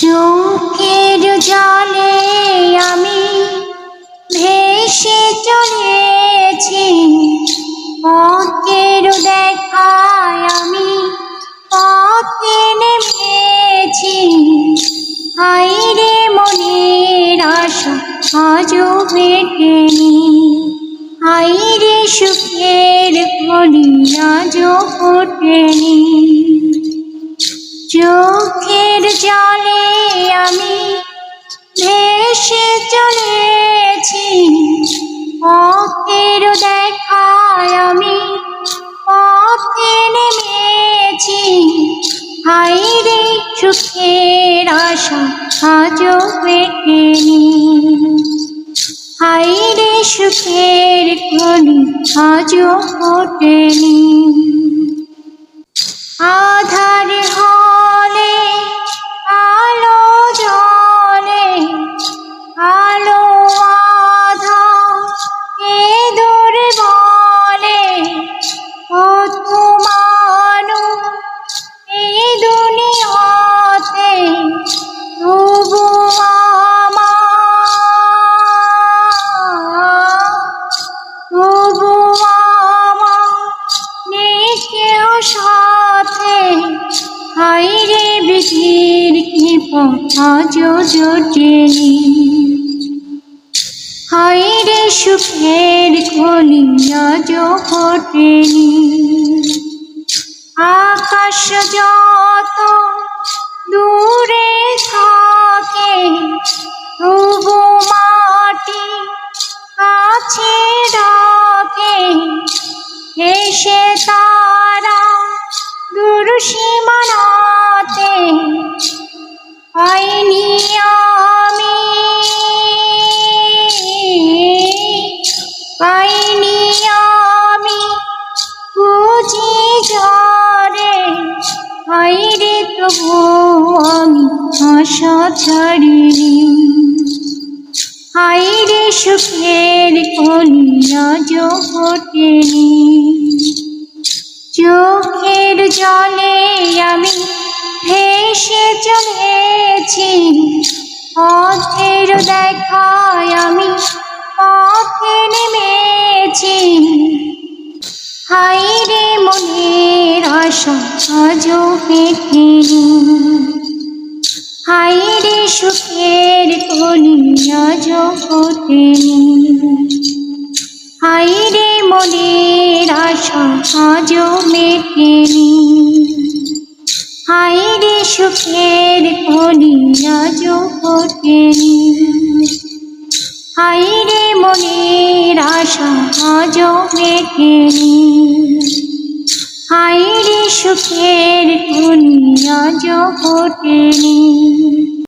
চোখের জলে আমি ভেসে চলেছি। পথের দেখায় আমি পথে নেমেছি। হাইরে মনের আশা আজও মেটেনি। হাইরে সুখের কলি আজও ফোটেনি। চোখের জলে আমি ভেসে চলেছি। পথের দেখায় আমি পথে নেমেছি। হাইরে সুখের আশা আজও পেটেনি হাইরে সুখের কলি আজও ফোটেনি। কৃপা আজও জোটেনি হাইরে সুখের আজও ফোটেনি আকাশ যত দূরে থাকে, তবু মাটি কাছে ডাকে। এসে তারা দূর সীমানাতে তবু আমি আশা ছাড়িনি। হাইরে সুখের কলিয়া যো ফোটেনি চোখের জলে আমি ভেসে চলেছি। পথের দেখায় আমি পথে নেমেছি। হাইরে মনের আশা আজও পেটেনি হাইরে সুখের কলিয়া আজও ফোটেনি হাইরে মনের আশা আজও মেটেনি হাইরে সুখের কলিয়া আজও ফোটেনি হাইরে মনের আশা আজও মেটেনি। হাইরে সুখের কলিয়া জগতে